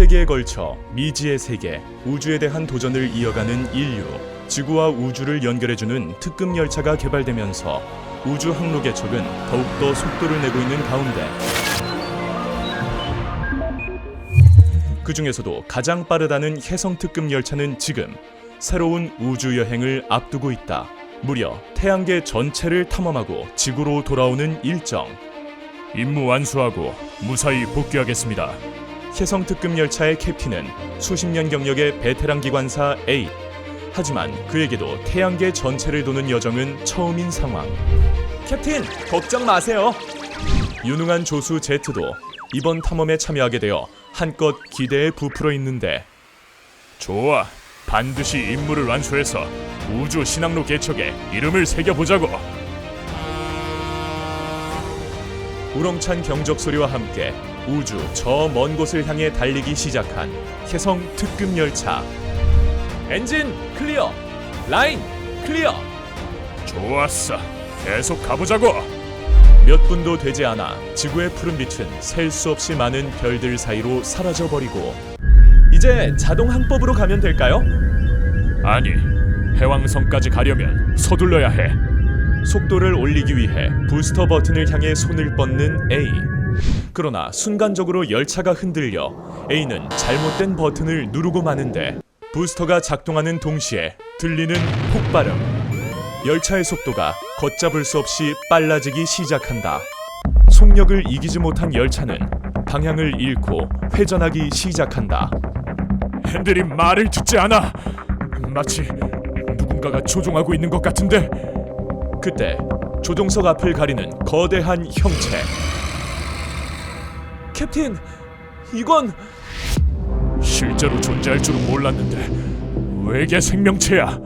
20세기에 걸쳐 미지의 세계, 우주에 대한 도전을 이어가는 인류, 지구와 우주를 연결해주는 특급 열차가 개발되면서 우주 항로 개척은 더욱더 속도를 내고 있는 가운데 그 중에서도 가장 빠르다는 해성 특급 열차는 지금 새로운 우주 여행을 앞두고 있다. 무려 태양계 전체를 탐험하고 지구로 돌아오는 일정. 임무 완수하고 무사히 복귀하겠습니다. 해성 특급 열차의 캡틴은 수십 년 경력의 베테랑 기관사 A. 하지만 그에게도 태양계 전체를 도는 여정은 처음인 상황. 캡틴, 걱정 마세요. 유능한 조수 제트도 이번 탐험에 참여하게 되어 한껏 기대에 부풀어 있는데 좋아. 반드시 임무를 완수해서 우주 신항로 개척에 이름을 새겨보자고. 우렁찬 경적 소리와 함께 우주 저 먼 곳을 향해 달리기 시작한 해성 특급 열차. 엔진 클리어. 라인 클리어. 좋았어. 계속 가보자고. 몇 분도 되지 않아 지구의 푸른 빛은 셀 수 없이 많은 별들 사이로 사라져 버리고 이제 자동 항법으로 가면 될까요? 아니, 해왕성까지 가려면 서둘러야 해. 속도를 올리기 위해 부스터 버튼을 향해 손을 뻗는 A. 그러나 순간적으로 열차가 흔들려 A는 잘못된 버튼을 누르고 마는데 부스터가 작동하는 동시에 들리는 폭발음. 열차의 속도가 걷잡을 수 없이 빨라지기 시작한다. 속력을 이기지 못한 열차는 방향을 잃고 회전하기 시작한다. 핸들이 말을 듣지 않아. 마치 누군가가 조종하고 있는 것 같은데. 그때 조종석 앞을 가리는 거대한 형체. 캡틴, 이건 실제로 존재할 줄은 몰랐는데 외계 생명체야.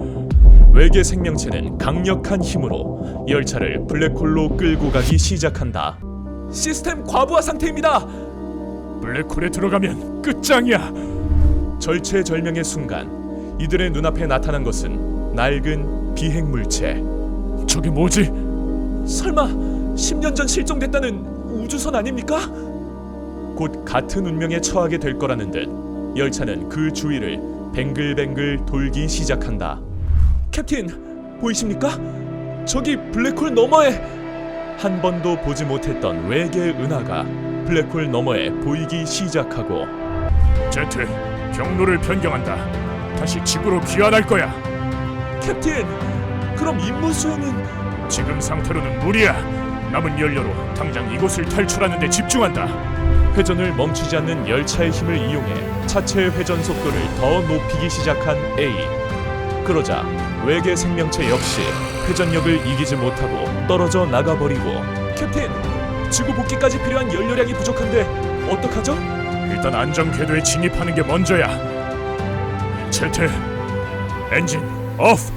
외계 생명체는 강력한 힘으로 열차를 블랙홀로 끌고 가기 시작한다. 시스템 과부하 상태입니다. 블랙홀에 들어가면 끝장이야. 절체절명의 순간 이들의 눈앞에 나타난 것은 낡은 비행 물체. 저게 뭐지? 설마 10년 전 실종됐다는 우주선 아닙니까? 곧 같은 운명에 처하게 될 거라는 듯 열차는 그 주위를 뱅글뱅글 돌기 시작한다. 캡틴, 보이십니까? 저기 블랙홀 너머에 한 번도 보지 못했던 외계 은하가 블랙홀 너머에 보이기 시작하고 제트, 경로를 변경한다. 다시 지구로 귀환할 거야. 캡틴, 그럼 임무 수행은 지금 상태로는 무리야. 남은 연료로 당장 이곳을 탈출하는 데 집중한다. 회전을 멈추지 않는 열차의 힘을 이용해 차체의 회전 속도를 더 높이기 시작한 A. 그러자 외계 생명체 역시 회전력을 이기지 못하고 떨어져 나가버리고 캡틴, 지구 복귀까지 필요한 연료량이 부족한데 어떡하죠? 일단 안전 궤도에 진입하는 게 먼저야. 제트, 엔진 오프.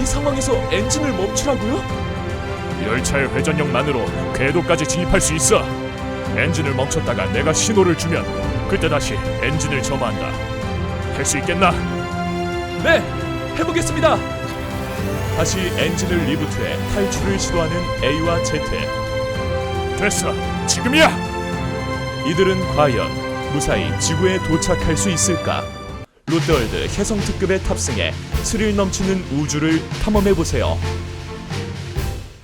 이 상황에서 엔진을 멈추라고요? 열차의 회전력만으로 궤도까지 진입할 수 있어. 엔진을 멈췄다가 내가 신호를 주면 그때 다시 엔진을 점화한다. 할 수 있겠나? 네, 해보겠습니다. 다시 엔진을 리부트해 탈출을 시도하는 A와 Z. 됐어. 지금이야. 이들은 과연 무사히 지구에 도착할 수 있을까? 롯데월드 혜성 특급에 탑승해 스릴 넘치는 우주를 탐험해 보세요.